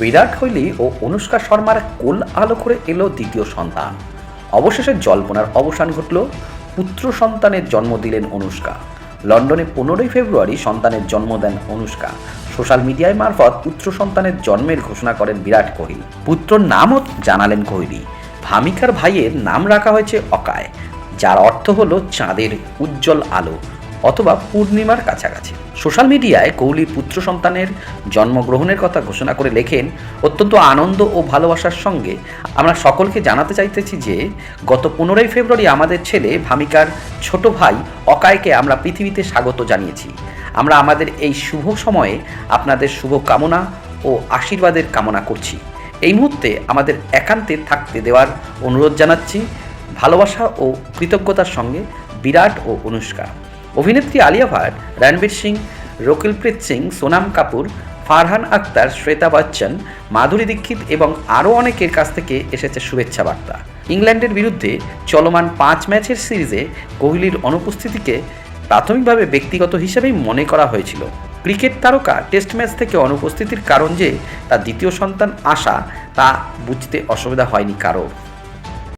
বিরাট কোহলি ও অনুষ্কা শর্মার কোল আলো করে এলো দ্বিতীয় সন্তান অবশেষে জল্পনার অবসান ঘটল, পুত্র সন্তানের জন্ম দিলেন অনুষ্কা। লন্ডনে পনেরোই ফেব্রুয়ারি সন্তানের জন্ম দেন অনুষ্কা। সোশ্যাল মিডিয়ায় মারফত পুত্র সন্তানের জন্মের ঘোষণা করেন বিরাট কোহলি। পুত্রর নামও জানালেন কোহলি। ভামিকার ভাইয়ের নাম রাখা হয়েছে অকায়, যার অর্থ হলো চাঁদের উজ্জ্বল আলো। অথবা পূর্ণিমার কাছাকাছি। সোশ্যাল মিডিয়ায় কৌলির পুত্র সন্তানের জন্মগ্রহণের কথা ঘোষণা করে লেখেন, অত্যন্ত আনন্দ ও ভালোবাসার সঙ্গে আমরা সকলকে জানাতে চাইতেছি যে, গত পনেরোই ফেব্রুয়ারি আমাদের ছেলে ভামিকার ছোট ভাই অকায়কে আমরা পৃথিবীতে স্বাগত জানিয়েছি। আমরা আমাদের এই শুভ সময়ে আপনাদের শুভ কামনা ও আশীর্বাদের কামনা করছি। এই মুহূর্তে আমাদের একান্তে থাকতে দেওয়ার অনুরোধ জানাচ্ছি। ভালোবাসা ও কৃতজ্ঞতার সঙ্গে বিরাট ও অনুষ্কা। অভিনেত্রী আলিয়া ভাট, রণবীর সিং, রকিলপ্রীত সিং, সোনাম কাপুর, ফারহান আক্তার, শ্বেতা বচ্চন, মাধুরী দীক্ষিত এবং আরও অনেকের কাছ থেকে এসেছে শুভেচ্ছা বার্তা। ইংল্যান্ডের বিরুদ্ধে চলমান পাঁচ ম্যাচের সিরিজে কোহলির অনুপস্থিতিকে প্রাথমিকভাবে ব্যক্তিগত হিসেবেই মনে করা হয়েছিল। ক্রিকেট তারকা টেস্ট ম্যাচ থেকে অনুপস্থিতির কারণ যে, তার দ্বিতীয় সন্তান আসা তা বুঝতে অসুবিধা হয়নি কারোর।